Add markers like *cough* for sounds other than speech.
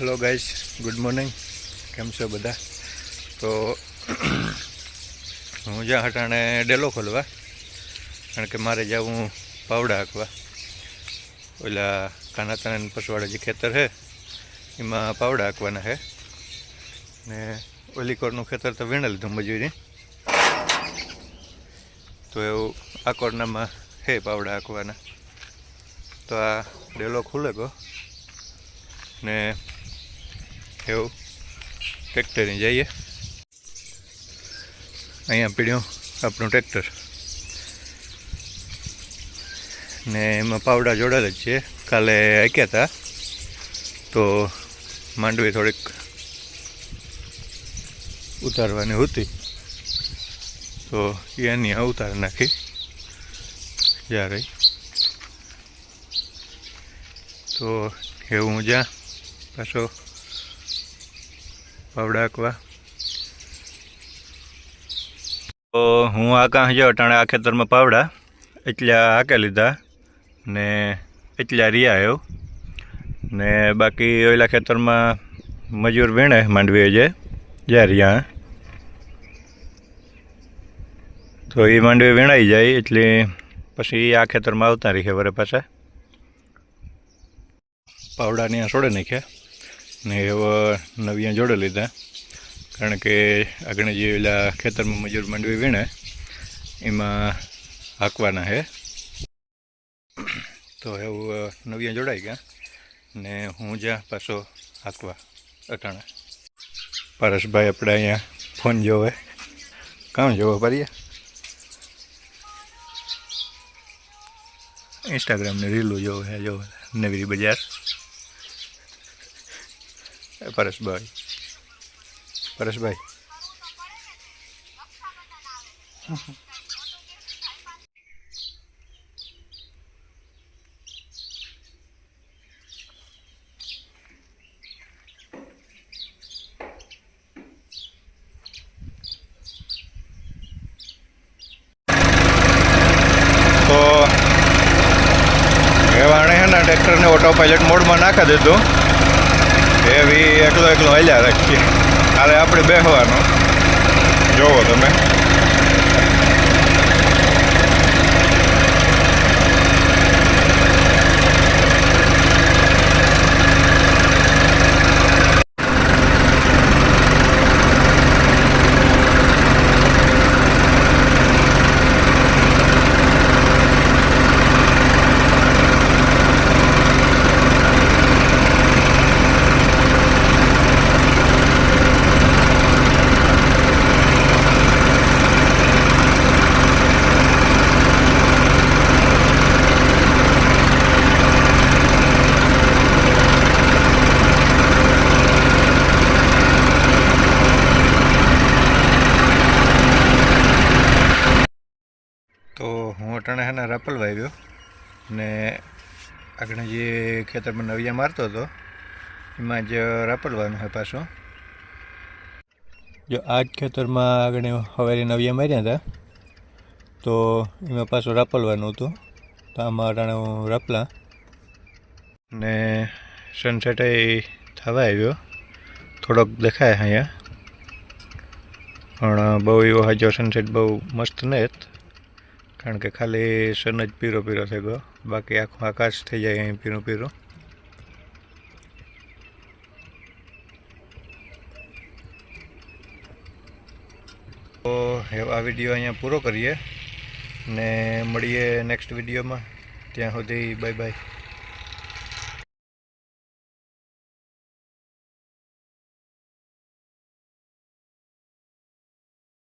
Hello guys good morning કેમ છો બધા? તો *clears throat* હું જ્યાં હટાણે ડેલો ખોલવા. કારણ કે મારે જવું પાવડા હાંકવા. ઓલા કાનાતાના પસવાડા જે ખેતર છે એમાં પાવડા હાંકવાના છે ને ઓલીકોરનું ખેતર તો વીણે લીધું મજૂરી તો એવું આ છે પાવડા હાંકવાના. તો આ ડેલો ખુલે ગો. ને એવું ટ્રેક્ટરે જઈએ. અહીંયા પીડ્યું આપણું ટ્રેક્ટર ને એમાં પાવડા જોડેલ જ છે. કાલે આક્યા હતા તો માંડવી થોડીક ઉતારવાની હતી. તો એની ઉતાર નાખી. જ્યારે. તો એવું હું જ્યાં પાછો પાવડા હાંકવા તો હું આ કાં જો અટાણે આ ખેતરમાં પાવડા, એટલા હાંકે લીધા ને એટલા રિયા આવ્યો ને બાકી ઓલા ખેતરમાં મજૂર વીણે માંડવી જે, જ્યાં રહ્યા તો એ માંડવી વીણાઈ જાય એટલે પછી આ ખેતરમાં આવતા રહી વરે પાછા. પાવડાને આ છોડે નાખ્યા. ને એવા નવિયા જોડે લીધા. કારણ કે આગળ જે પેલા ખેતરમાં મજૂર માંડવી વીણે, એમાં હાંકવાના હે. તો એવું નવિયા જોડાઈ ગયા ને હું જ્યાં પાછો હાંકવા અટાણા. પરેશભાઈ આપણે અહીંયા ફોન જોવે. કામ જોવો પરીએ ઇન્સ્ટાગ્રામની રીલું જોવે જોવે. નવીરી બજાર. એ પરેશભાઈ પરેશભાઈ તો એવાણે હે ને ટ્રેક્ટરને ઓટો પાયલટ મોડમાં નાખી દીધું. એકલો એકલો હલ્યા રાખીએ. અરે આપણે બેસવાનું જોવો તમે. તો હું અટાણે હે ને રાપલ વાવ્યો ને આગળ જે ખેતરમાં નવિયા મારતો હતો, એમાં જ રાપલવાનું હોય પાછું. જો આ જ ખેતરમાં આગળ હવારે નવિયા માર્યા હતા, તો એમાં પાછું રાપલવાનું હતું, તો આમાં અટાણે હું રાપલા. ને સનસેટ થવા આવ્યો, થોડોક દેખાય અહીંયા. પણ બહુ એવો હજો સનસેટ બહુ મસ્ત નહીં કારણ કે ખાલી સન જ પીરો પીરો થઈ ગયો બાકી આખું આકાશ થઈ જાય અહીં પીરું પીરું. તો આ વીડિયો અહીંયા પૂરો કરીએ ને મળીએ નેક્સ્ટ વિડીયોમાં. ત્યાં સુધી બાય બાય